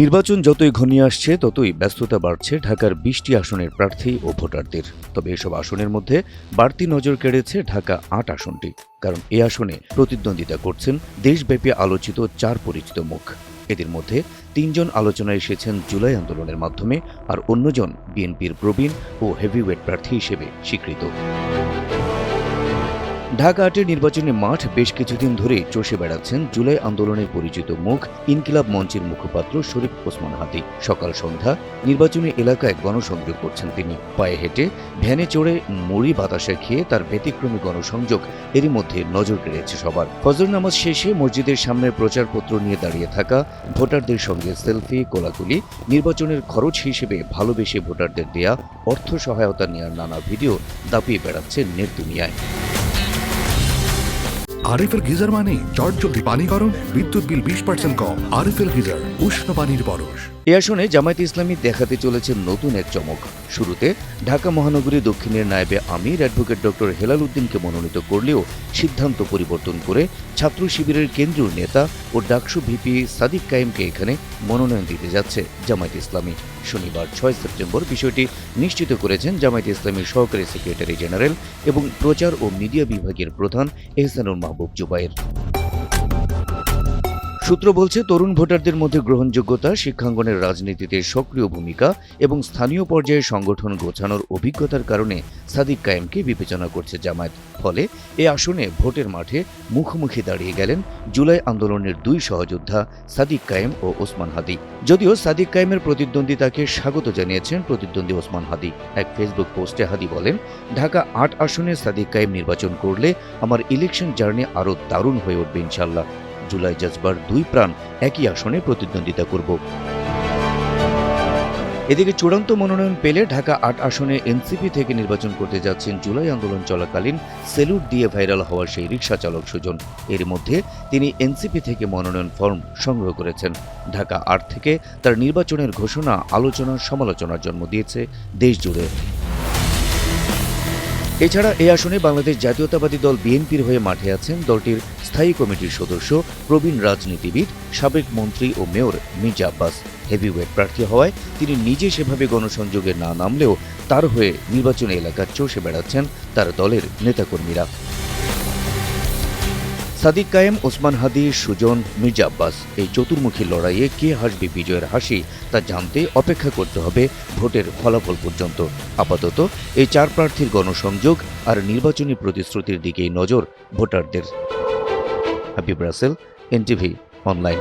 নির্বাচন যতই ঘনিয়ে আসছে, ততই ব্যস্ততা বাড়ছে ঢাকার বিশটি আসনের প্রার্থী ও ভোটারদের। তবে এসব আসনের মধ্যে বাড়তি নজর কেড়েছে ঢাকা আট আসনটি, কারণ এ আসনে প্রতিদ্বন্দ্বিতা করছেন দেশব্যাপী আলোচিত চার পরিচিত মুখ। এদের মধ্যে তিনজন আলোচনায় এসেছেন জুলাই আন্দোলনের মাধ্যমে, আর অন্যজন বিএনপির প্রবীণ ও হেভিওয়েট প্রার্থী হিসেবে স্বীকৃত। ঢাকা আটের নির্বাচনী মাঠ বেশ কিছুদিন ধরেই চষে বেড়াচ্ছেন জুলাই আন্দোলনের পরিচিত মুখ ইনকিলাব মঞ্চের মুখপাত্র শরীফ ওসমান হাদি সকাল সন্ধ্যা নির্বাচনী এলাকায় গণসংযোগ করছেন তিনি। পায়ে হেঁটে, ভ্যানে চড়ে মুড়ি বাতাসে খেয়ে তার ব্যতিক্রমী গণসংযোগ এরই মধ্যে নজর কেড়েছে সবার। ফজর নামাজ শেষে মসজিদের সামনের প্রচারপত্র নিয়ে দাঁড়িয়ে থাকা ভোটারদের সঙ্গে সেলফি, কোলাকুলি, নির্বাচনের খরচ হিসেবে ভালোবেসে ভোটারদের দেয়া অর্থ সহায়তা নেওয়ার নানা ভিডিও দাপিয়ে বেড়াচ্ছে নেট দুনিয়ায়। আরএফএল গিজার মানে চটজলদি পানি গরম বিদ্যুৎ বিল বিশ পার্সেন্ট কম। আরএফএল গিজার, উষ্ণ পানির পরশ এ আসনে জামায়াত ইসলামী দেখাতে চলেছে নতুন এক চমক। শুরুতে ঢাকা মহানগরী দক্ষিণের নায়েবে আমির অ্যাডভোকেট ডক্টর হেলাল উদ্দিনকে মনোনীত করলেও সিদ্ধান্ত পরিবর্তন করে ছাত্র শিবিরের কেন্দ্রীয় নেতা ও ডাকসু ভিপি সাদিক কায়েমকে এখানে মনোনয়ন দিতে যাচ্ছে জামায়াত ইসলামী। শনিবার ছয় সেপ্টেম্বর বিষয়টি নিশ্চিত করেছেন জামায়াত ইসলামীর সহকারী সেক্রেটারি জেনারেল এবং প্রচার ও মিডিয়া বিভাগের প্রধান এহসানুল মাহবুব জুবাইর। সূত্র বলছে, তরুণ ভোটারদের মধ্যে গ্রহণযোগ্যতা, শিক্ষাঙ্গনের রাজনীতিতে সক্রিয় ভূমিকা এবং স্থানীয় পর্যায়ে সংগঠন গোছানোর অভিজ্ঞতার কারণে সাদিক কায়েমকে বিবেচনা করছে জামায়াত। ফলে এ আসনে ভোটের মাঠে মুখোমুখি দাঁড়িয়ে গেলেন জুলাই আন্দোলনের দুই সহযোদ্ধা, সাদিক কায়েম ও ওসমান হাদি। যদিও সাদিক কায়েমের প্রতিদ্বন্দ্বিতাকে স্বাগত জানিয়েছেন প্রতিদ্বন্দ্বী ওসমান হাদি। এক ফেসবুক পোস্টে হাদি বলেন, ঢাকা আট আসনে সাদিক কায়েম নির্বাচন করলে আমার ইলেকশন জার্নি আরও দারুণ হয়ে উঠবে ইনশাল্লাহ। জুলাই জজবার দুই প্রাণ একই আসনে প্রতিদ্বন্দ্বিতা করব। এদিকে চূড়ান্ত মনোনয়ন পেলে ঢাকা আট আসনে এনসিপি থেকে নির্বাচন করতে যাচ্ছেন জুলাই আন্দোলন চলাকালীন সেলুট দিয়ে ভাইরাল হওয়া সেই রিক্সা চালক সুজন। এর মধ্যে তিনি এনসিপি থেকে মনোনয়ন ফর্ম সংগ্রহ করেছেন। ঢাকা আট থেকে তার নির্বাচনের ঘোষণা, আলোচনা, সমালোচনার জন্ম দিয়েছে দেশ জুড়ে এছাড়া এই আসনে বাংলাদেশ জাতীয়তাবাদী দল বিএনপির হয়ে মাঠে আছেন দলটির স্থায়ী কমিটির সদস্য, প্রবীণ রাজনীতিবিদ, সাবেক মন্ত্রী ও মেয়র মির্জা আব্বাস। হেভিওয়েট প্রার্থী হওয়ায় তিনি নিজে সেভাবে গণসংযোগে না নামলেও তার হয়ে নির্বাচনী এলাকার চষে বেড়াচ্ছেন তার দলের নেতাকর্মীরা। সাদিক কায়েম ওসমান হাদি, সুজন, মির্জা আব্বাস। এই চতুর্মুখী লড়াইয়ে কে হাসবে বিজয়ের হাসি, তা জানতে অপেক্ষা করতে হবে ভোটের ফলাফল পর্যন্ত। আপাতত এই চার প্রার্থীর গণসংযোগ আর নির্বাচনী প্রতিশ্রুতির দিকেই নজর ভোটারদের। Habib Rasel, NTV, online.